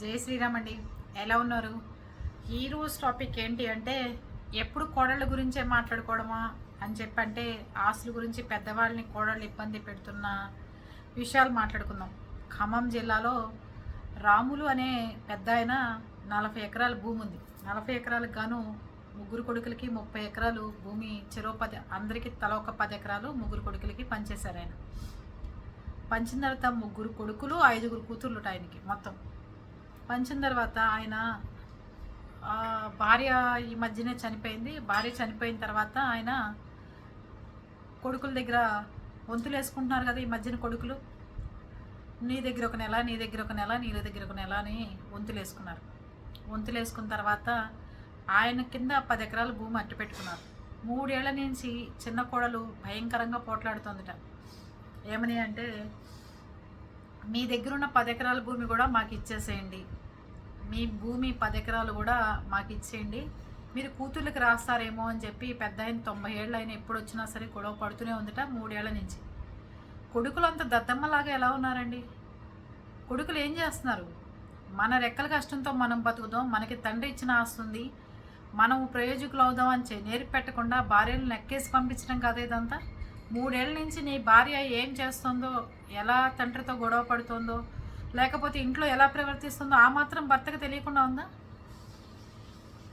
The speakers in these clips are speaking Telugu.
జై శ్రీరామ్ అండి. ఎలా ఉన్నారు? ఈరోజు టాపిక్ ఏంటి అంటే ఎప్పుడు కోడళ్ళ గురించే మాట్లాడుకోవడమా అని చెప్పంటే ఆస్తుల గురించి పెద్దవాళ్ళని కోడళ్ళు ఇబ్బంది పెడుతున్న విషయాలు మాట్లాడుకుందాం. ఖమ్మం జిల్లాలో రాములు అనే పెద్ద ఆయన నలభై ఎకరాల భూమి ఉంది. నలభై ఎకరాలకు గాను ముగ్గురు కొడుకులకి ముప్పై ఎకరాలు భూమి చెరో పది అందరికీ తల ఒక పది ఎకరాలు ముగ్గురు కొడుకులకి పనిచేశారు ఆయన. పంచిన తర్వాత ముగ్గురు కొడుకులు ఐదుగురు కూతుర్లు ఆయనకి మొత్తం. పంచిన తర్వాత ఆయన భార్య ఈ మధ్యనే చనిపోయింది. భార్య చనిపోయిన తర్వాత ఆయన కొడుకుల దగ్గర వంతులు వేసుకుంటున్నారు కదా ఈ మధ్యన కొడుకులు. నీ దగ్గర ఒక నెల నీ దగ్గర ఒక నెల నీ దగ్గర ఒక నెల అని వంతులు వేసుకున్నారు. వంతులు వేసుకున్న తర్వాత ఆయన కింద పది ఎకరాల భూమి అట్టు పెట్టుకున్నారు. మూడేళ్ళ నుంచి చిన్న కోడలు భయంకరంగా పోట్లాడుతుందిట. ఏమని అంటే మీ దగ్గర ఉన్న పది ఎకరాల భూమి కూడా మాకు ఇచ్చేసేయండి. మీ భూమి పది ఎకరాలు కూడా మాకు ఇచ్చేయండి. మీరు కూతుర్లకు రాస్తారేమో అని చెప్పి పెద్ద ఆయన తొంభై ఏళ్ళు ఆయన ఎప్పుడు వచ్చినా సరే గొడవ పడుతూనే ఉందట మూడేళ్ళ నుంచి. కొడుకులు అంత దద్దమ్మలాగా ఎలా ఉన్నారండి? కొడుకులు ఏం చేస్తున్నారు? మన రెక్కల కష్టంతో మనం బతుకుదాం మనకి తండ్రి ఇచ్చిన ఆస్తుంది మనం ప్రయోజకులు అవుదాం అని నేర్పెట్టకుండా నేర్పి పెట్టకుండా భార్యలు నెక్కేసి పంపించడం కదా ఇదంతా. మూడేళ్ళ నుంచి నీ భార్య ఏం చేస్తుందో ఎలా తండ్రితో గొడవ పడుతుందో లేకపోతే ఇంట్లో ఎలా ప్రవర్తిస్తుందో ఆ మాత్రం భర్తకు తెలియకుండా ఉందా?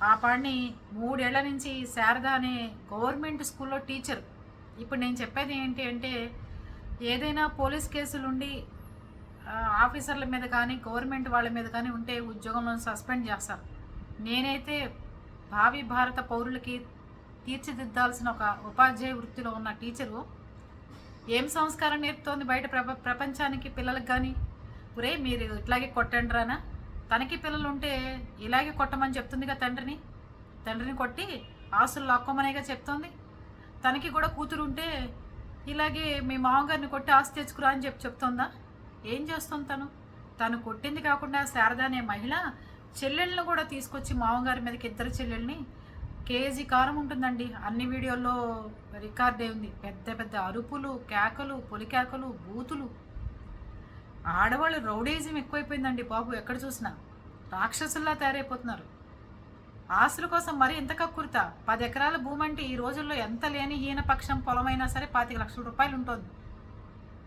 ఆ పాడిని మూడేళ్ళ నుంచి శారద అనే గవర్నమెంట్ స్కూల్లో టీచర్. ఇప్పుడు నేను చెప్పేది ఏంటి అంటే ఏదైనా పోలీస్ కేసులు ఉండి ఆఫీసర్ల మీద కానీ గవర్నమెంట్ వాళ్ళ మీద కానీ ఉంటే ఉద్యోగంలో సస్పెండ్ చేస్తారు. నేనైతే భావి భారత పౌరులకి తీర్చిదిద్దాల్సిన ఒక ఉపాధ్యాయ వృత్తిలో ఉన్న టీచరు. ఏం సంస్కారం నేర్పుతోంది బయట ప్రప ప్రపంచానికి పిల్లలకు కానీ? ఒరే మీరు ఇట్లాగే కొట్టండి రానా? తనకి పిల్లలు ఉంటే ఇలాగే కొట్టమని చెప్తుందిగా తండ్రిని? తండ్రిని కొట్టి ఆస్తులు లాక్కోమనేగా చెప్తోంది. తనకి కూడా కూతురు ఉంటే ఇలాగే మీ మామగారిని కొట్టి ఆస్తి తెచ్చుకురా అని చెప్పి చెప్తోందా? ఏం చేస్తుంది తను? తను కొట్టింది కాకుండా శారద అనే మహిళ చెల్లెళ్ళను కూడా తీసుకొచ్చి మామగారి మీదకి ఇద్దరు చెల్లెల్ని కేజీ కారం ఉంటుందండి. అన్ని వీడియోల్లో రికార్డ్ అయి ఉంది. పెద్ద పెద్ద అరుపులు కేకలు పొలికేకలు బూతులు. ఆడవాళ్ళు రౌడీజం ఎక్కువైపోయిందండి బాబు ఎక్కడ చూసినా. రాక్షసుల్లా తయారైపోతున్నారు. ఆస్తుల కోసం మరీ ఎంత కక్కుర్త? పది ఎకరాల భూమి అంటే ఈ రోజుల్లో ఎంత లేని హీనపక్షం పొలమైనా సరే పాతిక లక్షల రూపాయలు ఉంటుంది.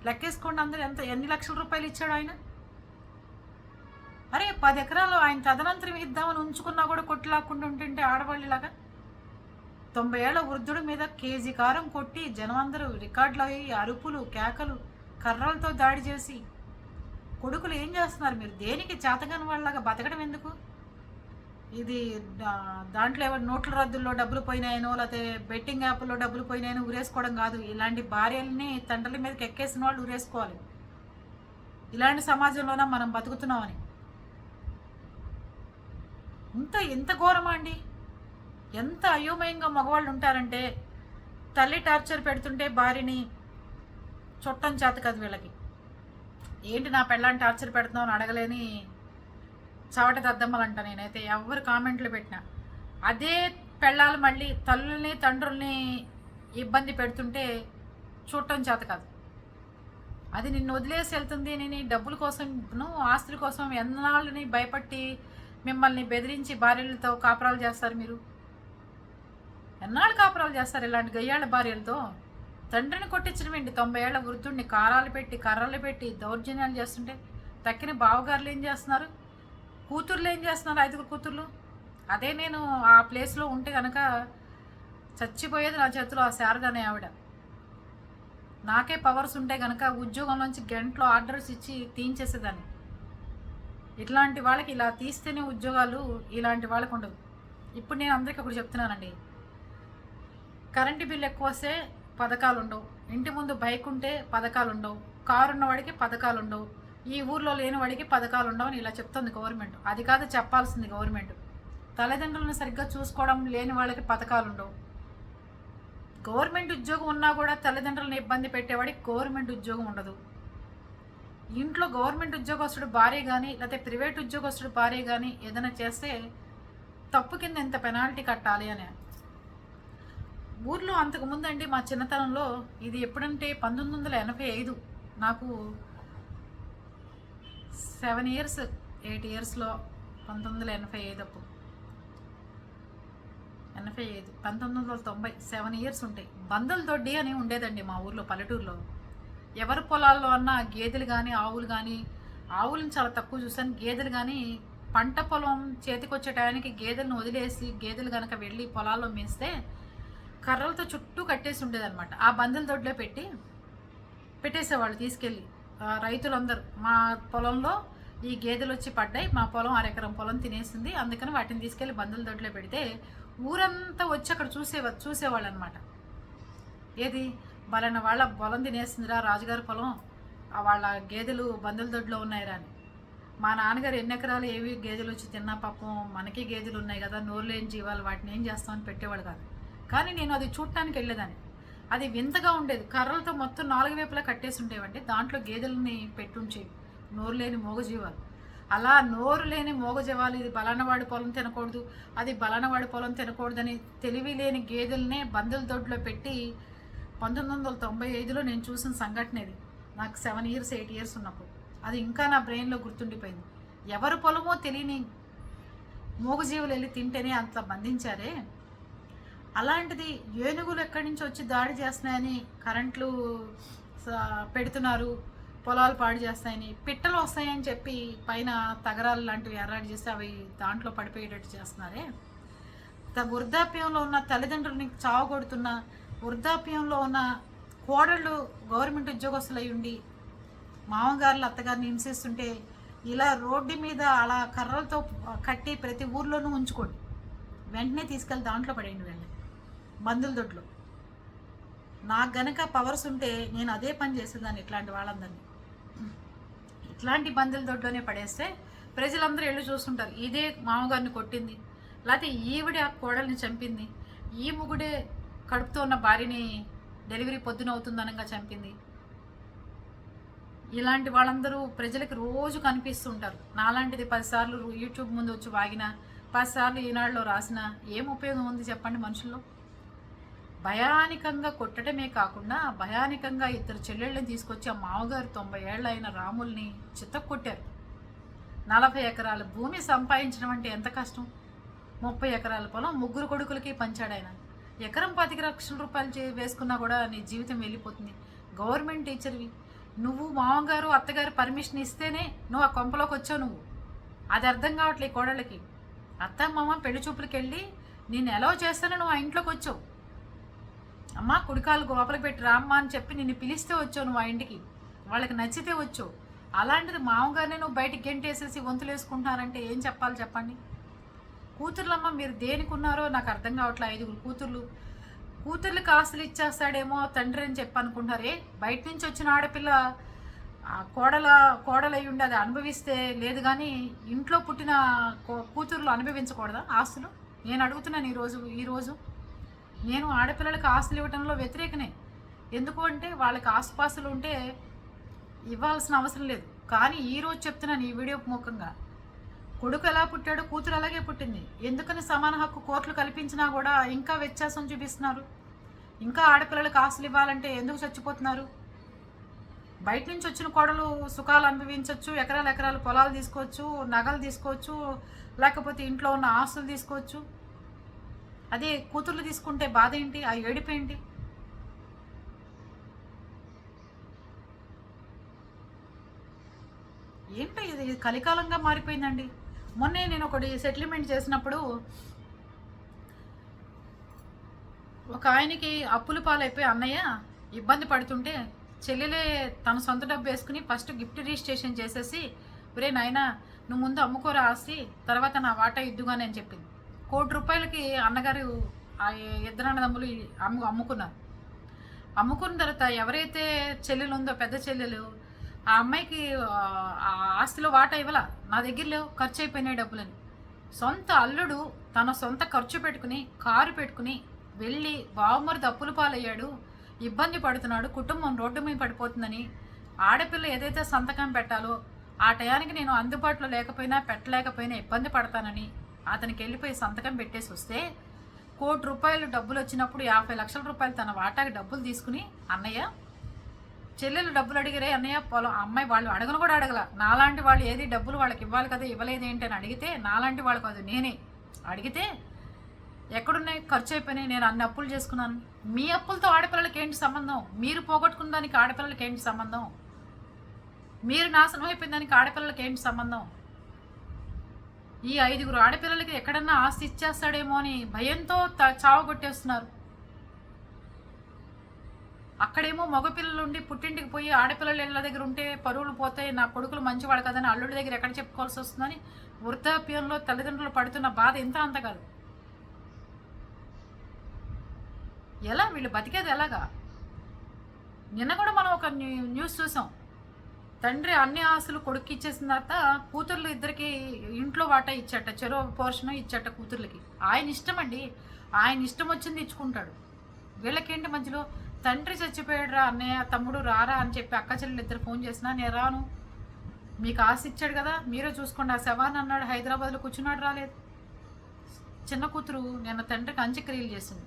లెక్కేసుకోండి అందరూ ఎంత ఎన్ని లక్షల రూపాయలు ఇచ్చాడు ఆయన? అరే పది ఎకరాలు ఆయన తదనంతరం ఇద్దామని ఉంచుకున్నా కూడా కొట్టులాక్కుండా ఉంటుంటే ఆడవాళ్ళు ఇలాగా? తొంభై ఏళ్ళ వృద్ధుడి మీద కేజీ కారం కొట్టి జనం అందరూ రికార్డులు అయ్యి అరుపులు కేకలు కర్రలతో దాడి చేసి కొడుకులు ఏం చేస్తున్నారు? మీరు దేనికి చేతగాని వాళ్ళలాగా బతకడం ఎందుకు? ఇది దాంట్లో ఎవరు నోట్ల రద్దుల్లో డబ్బులు పోయినాయనో లేకపోతే బెట్టింగ్ యాప్లో డబ్బులు పోయినాయనో ఉరేసుకోవడం కాదు. ఇలాంటి భార్యల్ని తండ్రుల మీదకి ఎక్కేసిన వాళ్ళు ఉరేసుకోవాలి ఇలాంటి సమాజంలోన మనం బతుకుతున్నామని. ఇంత ఎంత ఘోరమా అండి? ఎంత అయోమయంగా మగవాళ్ళు ఉంటారంటే తల్లి టార్చర్ పెడుతుంటే భార్యని చుట్టం చేత కాదు వీళ్ళకి. ఏంటి నా పెళ్ళాన్ని టార్చర్ పెడుతున్నావు అని అడగలేని చవట దద్దమ్మలంట నేనైతే. ఎవరు కామెంట్లు పెట్టినా. అదే పెళ్ళాలు మళ్ళీ తల్లుల్ని తండ్రుల్ని ఇబ్బంది పెడుతుంటే చూడటం చేత కాదు. అది నిన్ను వదిలేసి వెళ్తుంది నేను డబ్బుల కోసం ఆస్తుల కోసం ఎన్నాళ్ళని భయపట్టి మిమ్మల్ని బెదిరించి భార్యలతో కాపురాలు చేస్తారు మీరు? ఎన్నాళ్ళు కాపురాలు చేస్తారు ఇలాంటి గయ్యాళ్ళ భార్యలతో? తండ్రిని కొట్టించడమేంటి తొంభై ఏళ్ళ వృద్ధుడిని కారాలు పెట్టి కర్రలు పెట్టి దౌర్జన్యాలు చేస్తుంటే తక్కిన బావగారులు ఏం చేస్తున్నారు? కూతుర్లు ఏం చేస్తున్నారు ఐదుగురు కూతుర్లు? అదే నేను ఆ ప్లేస్లో ఉంటే కనుక చచ్చిపోయేది నా చేతిలో ఆ శారద అనే ఆవిడ. నాకే పవర్స్ ఉంటే కనుక ఉద్యోగంలోంచి గంటలో ఆర్డర్స్ ఇచ్చి తీయించేసేదాన్ని. ఇట్లాంటి వాళ్ళకి ఇలా తీస్తేనే ఉద్యోగాలు ఇలాంటి వాళ్ళకు ఉండవు. ఇప్పుడు నేను అందరికీ ఒకటి చెప్తున్నానండి. కరెంటు బిల్ ఎక్కువ వస్తే పథకాలు ఉండవు ఇంటి ముందు బైక్ ఉంటే పథకాలు ఉండవు కారు ఉన్నవాడికి పథకాలు ఉండవు ఈ ఊర్లో లేని వాడికి పథకాలు ఉండవు అని ఇలా చెప్తుంది గవర్నమెంట్. అది కాదు చెప్పాల్సింది గవర్నమెంట్. తల్లిదండ్రులను సరిగ్గా చూసుకోవడం లేని వాళ్ళకి పథకాలు ఉండవు గవర్నమెంట్ ఉద్యోగం ఉన్నా కూడా తల్లిదండ్రులను ఇబ్బంది పెట్టేవాడికి గవర్నమెంట్ ఉద్యోగం ఉండదు. ఇంట్లో గవర్నమెంట్ ఉద్యోగస్తుడు భార్య కానీ లేకపోతే ప్రైవేట్ ఉద్యోగస్తుడు భార్య కానీ ఏదైనా చేస్తే తప్పు కింద ఎంత పెనాల్టీ కట్టాలి అని. ఊర్లో అంతకుముందు అండి మా చిన్నతనంలో ఇది ఎప్పుడంటే పంతొమ్మిది వందల ఎనభై ఐదు. నాకు సెవెన్ ఇయర్స్ ఎయిట్ ఇయర్స్లో పంతొమ్మిది వందల ఎనభై ఐదు అప్పుడు ఎనభై ఐదు పంతొమ్మిది వందల తొంభై సెవెన్ ఇయర్స్ ఉంటాయి బందల దొడ్డి అని ఉండేదండి మా ఊర్లో పల్లెటూరులో. ఎవరి పొలాల్లో అన్నా గేదెలు కానీ ఆవులు కానీ ఆవులను చాలా తక్కువ చూసాను గేదెలు కానీ పంట పొలం చేతికొచ్చే టయానికి గేదెలను వదిలేసి గేదెలు కనుక వెళ్ళి పొలాల్లో మేస్తే కర్రలతో చుట్టూ కట్టేసి ఉండేదన్నమాట. ఆ బందుల దొడ్లో పెట్టి పెట్టేసేవాళ్ళు తీసుకెళ్ళి. రైతులందరూ. మా పొలంలో ఈ గేదెలు వచ్చి పడ్డాయి. మా పొలం అరెకరం పొలం తినేసింది. అందుకని వాటిని తీసుకెళ్ళి బందుల దొడ్లో పెడితే ఊరంతా వచ్చి అక్కడ చూసే చూసేవాళ్ళు అనమాట ఏది? బలన వాళ్ళ పొలం తినేసిందిరా రాజుగారి పొలం. వాళ్ళ గేదెలు బందుల దొడ్లో ఉన్నాయిరా అని. మా నాన్నగారు ఎన్ని ఎకరాలు ఏవి గేదెలు వచ్చి తిన్నా పాపం మనకి గేదెలు ఉన్నాయి కదా. నోరు లేని జీవాలు. వాటిని ఏం చేస్తామని పెట్టేవాడు కాదు. కానీ నేను అది చూడటానికి వెళ్ళేదాన్ని. అది వింతగా ఉండేది. కర్రలతో మొత్తం నాలుగు వైపులా కట్టేసి ఉండేవండి. దాంట్లో గేదెలని పెట్టుంచేవి నోరు లేని మూగజీవాలు. అలా నోరు లేని మూగజీవాలు ఇది బలానవాడి పొలం తినకూడదు అది బలానవాడి పొలం తినకూడదని తెలివి లేని గేదెలనే బందుల దొడ్లో పెట్టి పంతొమ్మిది వందల తొంభై ఐదులో నేను చూసిన సంఘటన ఇది. నాకు సెవెన్ ఇయర్స్ ఎయిట్ ఇయర్స్ ఉన్నప్పుడు. అది ఇంకా నా బ్రెయిన్లో గుర్తుండిపోయింది. ఎవరు పొలమో తెలియని మూగజీవులు వెళ్ళి తింటేనే అంత బంధించారే? అలాంటిది ఏనుగులు ఎక్కడి నుంచి వచ్చి దాడి చేస్తున్నాయని కరెంట్లు స- పెడుతున్నారు పొలాలు పాడు చేస్తాయని పిట్టలు వస్తాయని చెప్పి పైన తగరాలు లాంటివి ఎర్రాడి చేసి అవి దాంట్లో పడిపోయేటట్టు చేస్తున్నారే. త- వృద్ధాప్యంలో ఉన్న తల్లిదండ్రులని చావగొడుతున్న వృద్ధాప్యంలో ఉన్న కోడళ్ళు గవర్నమెంట్ ఉద్యోగస్తులు అయి ఉండి మామగారులు అత్తగారిని హింసిస్తుంటే ఇలా రోడ్డు మీద అలా కర్రలతో కట్టి ప్రతి ఊర్లోనూ ఉంచుకోండి. వెంటనే తీసుకెళ్ళి దాంట్లో పడేయండి వెళ్ళి మందుల దొడ్లు. నాకు గనక పవర్స్ ఉంటే నేను అదే పని చేసేదాన్ని ఇట్లాంటి వాళ్ళందరినీ. ఇట్లాంటి బందుల దొడ్లోనే పడేస్తే ప్రజలందరూ వెళ్ళి చూస్తుంటారు ఇదే మామగారిని కొట్టింది. లేకపోతే ఈవిడే ఆ కోడల్ని చంపింది ఈ ముగుడే కడుపుతో ఉన్న భార్యని డెలివరీ పొద్దున అవుతుందనగా చంపింది. ఇలాంటి వాళ్ళందరూ ప్రజలకు రోజు కనిపిస్తుంటారు. నాలాంటిది పదిసార్లు యూట్యూబ్ ముందు వచ్చి వాగిన పదిసార్లు ఈనాడులో రాసిన ఏం ఉపయోగం ఉంది చెప్పండి మనుషుల్లో? భయానికంగా కొట్టడమే కాకుండా భయానికంగా ఇద్దరు చెల్లెళ్ళని తీసుకొచ్చి ఆ మామగారు తొంభై ఏళ్ళ అయిన రాముల్ని చిత్తకొట్టారు నలభై ఎకరాల భూమి సంపాదించడం అంటే ఎంత కష్టం? ముప్పై ఎకరాల పొలం ముగ్గురు కొడుకులకి పంచాడు ఆయన. ఎకరం పాతిక లక్షల రూపాయలు చే- వేసుకున్నా కూడా నీ జీవితం వెళ్ళిపోతుంది. గవర్నమెంట్ టీచర్వి నువ్వు మామగారు అత్తగారు పర్మిషన్ ఇస్తేనే నువ్వు ఆ కొంపలోకి వచ్చావు నువ్వు. అది అర్థం కావట్లే కోడళ్ళకి. అత్త మామ పెళ్ళి చూపులకి వెళ్ళి నేను ఎలా చేస్తానో నువ్వు ఆ ఇంట్లోకి వచ్చావు. అమ్మ కుడికాలు లోపలికి పెట్టి రామ్మా అని చెప్పి నిన్ను పిలిస్తే వచ్చావు నువ్వు ఆ ఇంటికి. వాళ్ళకి నచ్చితే వచ్చావు. అలాంటిది మామగారిని నువ్వు బయటికి గెంటేసేసి వంతులేసుకుంటున్నారంటే ఏం చెప్పాలి చెప్పండి? కూతుర్లమ్మ మీరు దేనికి ఉన్నారో నాకు అర్థం కావట్లే ఐదుగురు కూతుర్లు. కూతుర్లు ఆస్తులు ఇచ్చేస్తాడేమో తండ్రి అని చెప్పి అనుకుంటారే బయట నుంచి వచ్చిన ఆడపిల్ల ఆ కోడల కోడలై ఉండి అది అనుభవిస్తే లేదు కానీ ఇంట్లో పుట్టిన కూతుర్లు అనుభవించకూడదా ఆస్తులు? నేను అడుగుతున్నాను ఈరోజు ఈరోజు నేను ఆడపిల్లలకు ఆస్తులు ఇవ్వటంలో వ్యతిరేకనే. ఎందుకు అంటే వాళ్ళకి ఆస్తుపాస్తులు ఉంటే ఇవ్వాల్సిన అవసరం లేదు. కానీ ఈరోజు చెప్తున్నాను ఈ వీడియో ముఖంగా. కొడుకు ఎలా పుట్టాడో కూతురు అలాగే పుట్టింది. ఎందుకని సమాన హక్కు కోర్టులు కల్పించినా కూడా ఇంకా వ్యత్యాసం చూపిస్తున్నారు? ఇంకా ఆడపిల్లలకు ఆస్తులు ఇవ్వాలంటే ఎందుకు చచ్చిపోతున్నారు? బయట నుంచి వచ్చిన కోడలు సుఖాలు అనుభవించవచ్చు ఎకరాలు ఎకరాలు పొలాలు తీసుకోవచ్చు నగలు తీసుకోవచ్చు లేకపోతే ఇంట్లో ఉన్న ఆస్తులు తీసుకోవచ్చు. అదే కూతుర్లు తీసుకుంటే బాధ ఏంటి? ఆ ఏడుపు ఏంటి? ఏంటో ఇది? కలికాలంగా మారిపోయిందండి. మొన్నే నేను ఒకటి సెటిల్మెంట్ చేసినప్పుడు ఒక ఆయనకి అప్పుల పాలైపోయి అన్నయ్య ఇబ్బంది పడుతుంటే చెల్లెలే తన సొంత డబ్బు వేసుకుని ఫస్ట్ గిఫ్ట్ రిజిస్ట్రేషన్ చేసేసి ఒరే నాయనా నువ్వు ముందు అమ్ముకోరా ఆస్తి తర్వాత నా వాటా ఇద్దుగానే అని చెప్పింది. కోటి రూపాయలకి అన్నగారు ఆ ఇద్దరు అన్నదమ్ములు అమ్ము అమ్ముకున్నారు. అమ్ముకున్న తర్వాత ఎవరైతే చెల్లెలు ఉందో పెద్ద చెల్లెలు ఆ అమ్మాయికి ఆ, ఆస్తిలో వాటా ఇవ్వాల? నా దగ్గర లేవు ఖర్చు అయిపోయినాయి డబ్బులని. సొంత అల్లుడు తన సొంత ఖర్చు పెట్టుకుని కారు పెట్టుకుని వెళ్ళి బావమరిది అప్పుల పాలయ్యాడు ఇబ్బంది పడుతున్నాడు కుటుంబం రోడ్డు మీద పడిపోతుందని ఆడపిల్ల ఏదైతే సంతకం పెట్టాలో ఆ టయానికి నేను అందుబాటులో లేకపోయినా పెట్టలేకపోయినా ఇబ్బంది పడతానని అతనికి వెళ్ళిపోయి సంతకం పెట్టేసి వస్తే కోటి రూపాయలు డబ్బులు వచ్చినప్పుడు యాభై లక్షల రూపాయలు తన వాటాకి డబ్బులు తీసుకుని అన్నయ్య చెల్లెలు డబ్బులు అడిగిరే అన్నయ్య పొలం అమ్మాయి వాళ్ళు అడగను కూడా అడగల. నాలాంటి వాళ్ళు ఏది డబ్బులు వాళ్ళకి ఇవ్వాలి కదా ఇవ్వలేదు ఏంటి అని అడిగితే నాలాంటి వాళ్ళు కాదు నేనే. అడిగితే ఎక్కడున్నాయి? ఖర్చు అయిపోయినాయి నేను అన్ని అప్పులు చేసుకున్నాను. మీ అప్పులతో ఆడపిల్లలకి ఏంటి సంబంధం? మీరు పోగొట్టుకున్న దానికి ఆడపిల్లలకి ఏంటి సంబంధం? మీరు నాశనం అయిపోయిన దానికి ఆడపిల్లలకి ఏంటి సంబంధం? ఈ ఐదుగురు ఆడపిల్లలకి ఎక్కడన్నా ఆస్తి ఇచ్చేస్తాడేమో అని భయంతో చావగొట్టేస్తున్నారు. కొట్టేస్తున్నారు అక్కడేమో మగపిల్లలు ఉండి పుట్టింటికి పోయి ఆడపిల్లలు ఇళ్ళ దగ్గర ఉంటే పరువులు పోతాయి నా కొడుకులు మంచివాడు కదని అల్లుడి దగ్గర ఎక్కడ చెప్పుకోవాల్సి వస్తుందని వృద్ధాప్యంలో తల్లిదండ్రులు పడుతున్న బాధ ఎంత అంత కాదు. ఎలా? వీళ్ళు బతికేది ఎలాగా? నిన్న కూడా మనం ఒక న్యూ- న్యూస్ చూసాం. తండ్రి అన్ని ఆశలు కొడుకు ఇచ్చేసిన తర్వాత కూతుర్లు ఇద్దరికి ఇంట్లో వాటా ఇచ్చట చెరో పోర్షన్ ఇచ్చట కూతుర్లకి. ఆయన ఇష్టం అండి ఆయన ఇష్టం వచ్చింది ఇచ్చుకుంటాడు. వీళ్ళకేంటి మధ్యలో? తండ్రి చచ్చిపోయాడు రా అన్నయ్య తమ్ముడు రారా అని చెప్పి అక్క చెల్లెలు ఇద్దరు ఫోన్ చేసినా నేను రాను. మీకు ఆశ ఇచ్చాడు కదా మీరే చూసుకోండి. ఆ శవాన్ అన్నాడు హైదరాబాద్లో కూర్చున్నాడు రాలేదు. చిన్న కూతురు నిన్న తండ్రికి అంత్యక్రియలు చేసింది.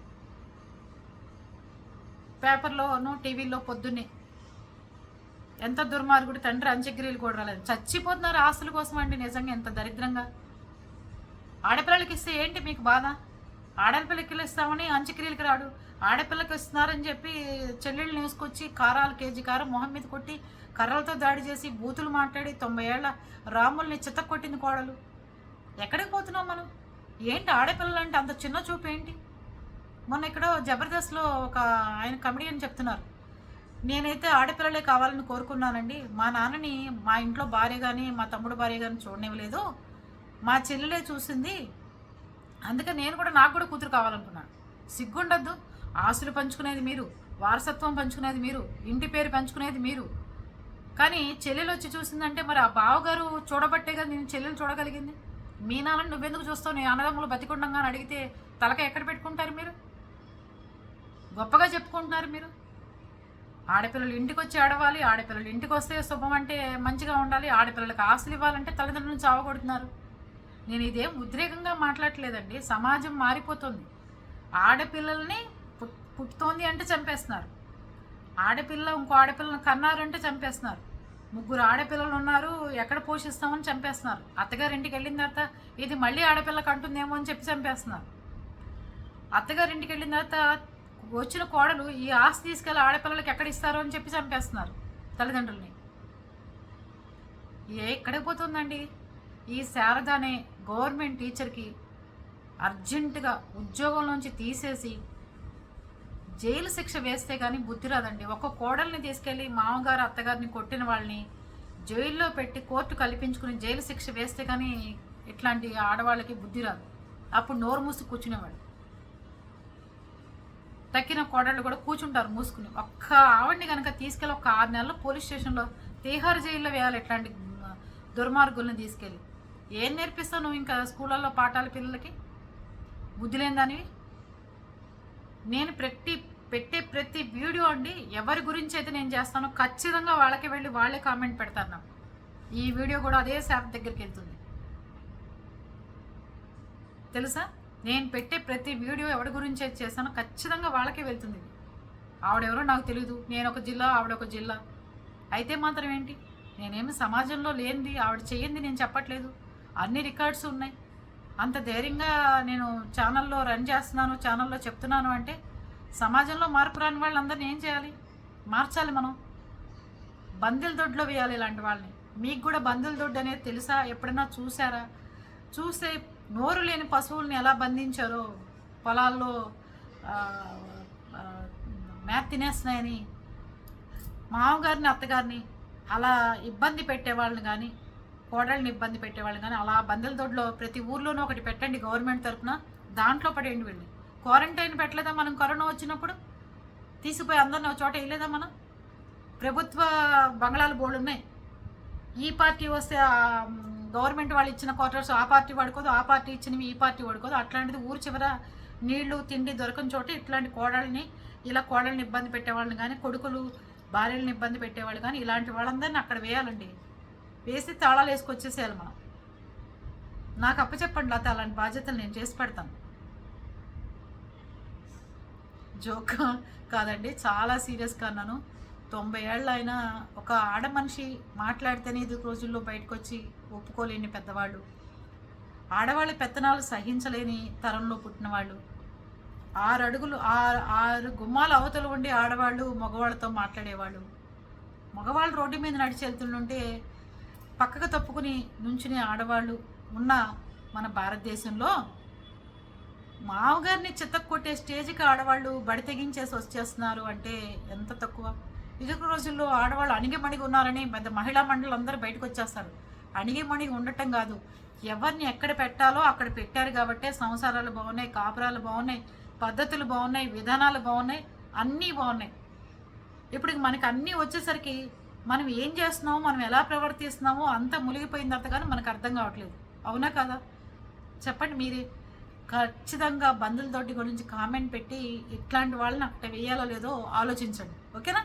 పేపర్లోనూ టీవీలో పొద్దున్నే ఎంత దుర్మార్గుడు తండ్రి అంత్యక్రియలు కూడా రాలేదు. చచ్చిపోతున్నారు ఆస్తుల కోసం అండి నిజంగా ఎంత దరిద్రంగా. ఆడపిల్లలకి ఇస్తే ఏంటి మీకు బాధ? ఆడపిల్లకి ఇస్తామని అంత్యక్రియలకి రాడు. ఆడపిల్లకి ఇస్తున్నారని చెప్పి చెల్లెళ్ళు వేసుకొచ్చి కారాలు కేజీ కారం మొహం మీద కొట్టి కర్రలతో దాడి చేసి బూతులు మాట్లాడి తొంభై ఏళ్ళ రాముల్ని చిత్త కొట్టింది కోడలు. ఎక్కడికి పోతున్నాం మనం? ఏంటి ఆడపిల్లలు అంటే అంత చిన్న చూపు ఏంటి? మొన్న ఇక్కడ జబర్దస్త్లో ఒక ఆయన కమెడియన్ చెప్తున్నారు. నేనైతే ఆడపిల్లలే కావాలని కోరుకున్నానండి. మా నాన్నని మా ఇంట్లో భార్య కానీ మా తమ్ముడు భార్య కానీ చూడనివ్వలేదు. మా చెల్లెలే చూసింది. అందుకే నేను కూడా నాకు కూడా కూతురు కావాలనుకున్నాను సిగ్గుండద్దు. ఆస్తులు పంచుకునేది మీరు వారసత్వం పంచుకునేది మీరు ఇంటి పేరు పంచుకునేది మీరు. కానీ చెల్లెలు వచ్చి చూసిందంటే మరి ఆ బావగారు చూడబట్టే కదా నేను చెల్లెలు చూడగలిగింది. మీ నాన్న నువ్వెందుకు చూస్తావు? నీ అన్నదమ్ములు బతికుండంగా అని అడిగితే తలక ఎక్కడ పెట్టుకుంటారు మీరు? గొప్పగా చెప్పుకుంటున్నారు మీరు? ఆడపిల్లలు ఇంటికి వచ్చి ఆడవాలి ఆడపిల్లలు ఇంటికి వస్తే శుభం అంటే మంచిగా ఉండాలి ఆడపిల్లలకు ఆశలు ఇవ్వాలంటే తల్లిదండ్రులను చావగొడుతున్నారు నేను ఇదేం ఉద్రేకంగా మాట్లాడట్లేదండి సమాజం మారిపోతుంది. ఆడపిల్లల్ని పుట్టుతోంది అంటే చంపేస్తున్నారు. ఆడపిల్ల ఇంకో ఆడపిల్లని కన్నారంటే చంపేస్తున్నారు. ముగ్గురు ఆడపిల్లలు ఉన్నారు ఎక్కడ పోషిస్తామని చంపేస్తున్నారు. అత్తగారింటికి వెళ్ళిన తర్వాత ఇది మళ్ళీ ఆడపిల్ల అంటుందేమో అని చెప్పి చంపేస్తున్నారు. అత్తగారింటికి వెళ్ళిన తర్వాత వచ్చిన కోడలు ఈ ఆస్తి తీసుకెళ్ళి ఆడపిల్లలకి ఎక్కడ ఇస్తారో అని చెప్పి చంపేస్తున్నారు తల్లిదండ్రుల్ని. ఏ ఎక్కడికి పోతుందండి? ఈ శారద అనే గవర్నమెంట్ టీచర్కి అర్జెంటుగా ఉద్యోగంలోంచి తీసేసి జైలు శిక్ష వేస్తే కానీ బుద్ధి రాదండి. ఒక కోడల్ని తీసుకెళ్ళి మామగారు అత్తగారిని కొట్టిన వాళ్ళని జైల్లో పెట్టి కోర్టు కల్పించుకుని జైలు శిక్ష వేస్తే కానీ ఇట్లాంటి ఆడవాళ్ళకి బుద్ధి రాదు. అప్పుడు నోరు మూసి కూర్చునేవాడు తక్కిన కోడళ్ళు కూడా కూర్చుంటారు మూసుకుని. ఒక్క ఆవిడ్ని కనుక తీసుకెళ్ళి ఒక ఆరు నెలలు పోలీస్ స్టేషన్లో తీహార్ జైల్లో వేయాలి ఇట్లాంటి దుర్మార్గుల్ని తీసుకెళ్ళి. ఏం నేర్పిస్తావు నువ్వు ఇంకా స్కూళ్ళల్లో పాఠాలు పిల్లలకి? బుద్ధి లేనిదానివి నేను ప్రతి పెట్టే ప్రతి వీడియో అండి ఎవరి గురించి అయితే నేను చేస్తానో ఖచ్చితంగా వాళ్ళకి వెళ్ళి వాళ్ళే కామెంట్ పెడతారు నాకు. ఈ వీడియో కూడా అదే శాప్ దగ్గరికి వెళ్తుంది. తెలుసా? నేను పెట్టే ప్రతి వీడియో ఎవరి గురించి చేస్తానో ఖచ్చితంగా వాళ్ళకే వెళ్తుంది ఆవిడెవరో నాకు తెలియదు నేను ఒక జిల్లా ఆవిడ ఒక జిల్లా. అయితే మాత్రం ఏంటి? నేనేమి సమాజంలో లేనిది ఆవిడ చేయింది నేను చెప్పట్లేదు. అన్ని రికార్డ్స్ ఉన్నాయి. అంత ధైర్యంగా నేను ఛానల్లో రన్ చేస్తున్నాను ఛానల్లో చెప్తున్నాను అంటే సమాజంలో మార్పు రాని వాళ్ళందరినీ ఏం చేయాలి? మార్చాలి మనం. బందిల దొడ్లో వేయాలి ఇలాంటి వాళ్ళని. మీకు కూడా బందిల దొడ్డు అనేది తెలుసా? ఎప్పుడైనా చూసారా చూస్తే నోరు లేని పశువుల్ని ఎలా బంధించారో పొలాల్లో మేత తినేస్తున్నాయని మామగారిని అత్తగారిని అలా ఇబ్బంది పెట్టేవాళ్ళని కానీ కోడళ్ళని ఇబ్బంది పెట్టేవాళ్ళని కానీ అలా బందెల దొడ్లో ప్రతి ఊర్లోనూ ఒకటి పెట్టండి గవర్నమెంట్ తరఫున దాంట్లో పడేయండి వెళ్ళి క్వారంటైన్ పెట్టలేదా మనం కరోనా వచ్చినప్పుడు? తీసిపోయి అందరిని ఒక చోట వేయలేదా మనం? ప్రభుత్వ బంగ్లాలు బోర్డు ఉన్నాయి ఈ పార్టీ వస్తే గవర్నమెంట్ వాళ్ళు ఇచ్చిన క్వార్టర్స్ ఆ పార్టీ వాడుకోదు ఆ పార్టీ ఇచ్చినవి ఈ పార్టీ వాడుకోదు. అట్లాంటిది ఊరు చివర నీళ్ళు తిండి దొరకని చోట ఇట్లాంటి కోడల్ని ఇలా కోడల్ని ఇబ్బంది పెట్టేవాళ్ళని కానీ కొడుకులు భార్యలను ఇబ్బంది పెట్టేవాళ్ళు కానీ ఇలాంటి వాళ్ళందరినీ అక్కడ వేయాలండి. వేసి తాళాలు వేసుకొచ్చేసేయాలి మనం. నాకు అప్పచెప్పండి లేకపోతే అలాంటి బాధ్యతలు నేను చేసి పెడతాను. జోక్ కాదండి చాలా సీరియస్గా అన్నాను. తొంభై ఏళ్ళు అయినా ఒక ఆడ మనిషి మాట్లాడితేనే ఇది రోజుల్లో బయటకు వచ్చి ఒప్పుకోలేని పెద్దవాళ్ళు ఆడవాళ్ళ పెత్తనాలు సహించలేని తరంలో పుట్టినవాళ్ళు ఆరు అడుగులు ఆరు ఆరు గుమ్మాల అవతలు ఉండి ఆడవాళ్ళు మగవాళ్ళతో మాట్లాడేవాళ్ళు మగవాళ్ళు రోడ్డు మీద నడిచి వెళ్తుంటే పక్కకు తప్పుకుని నుంచునే ఆడవాళ్ళు ఉన్న మన భారతదేశంలో మామగారిని చిత్తకు కొట్టే స్టేజ్కి ఆడవాళ్ళు బడి తెగించేసి వచ్చేస్తున్నారు అంటే ఎంత తక్కువ? ఇరుకు రోజుల్లో ఆడవాళ్ళు అణిగిమణిగి ఉన్నారని పెద్ద మహిళా మండలి అందరూ బయటకు వచ్చేస్తారు. అణిగిమణిగి ఉండటం కాదు. ఎవరిని ఎక్కడ పెట్టాలో అక్కడ పెట్టారు కాబట్టే సంసారాలు బాగున్నాయి కాపురాలు బాగున్నాయి పద్ధతులు బాగున్నాయి విధానాలు బాగున్నాయి అన్నీ బాగున్నాయి. ఇప్పుడు మనకు అన్నీ వచ్చేసరికి మనం ఏం చేస్తున్నామో మనం ఎలా ప్రవర్తిస్తున్నామో అంత మునిగిపోయిన తర్వాత కానీ మనకు అర్థం కావట్లేదు. అవునా కదా? చెప్పండి మీరే. ఖచ్చితంగా బంధులతోటి గురించి కామెంట్ పెట్టి ఇట్లాంటి వాళ్ళని అక్కడ వేయాలో లేదో ఆలోచించండి. ఓకేనా?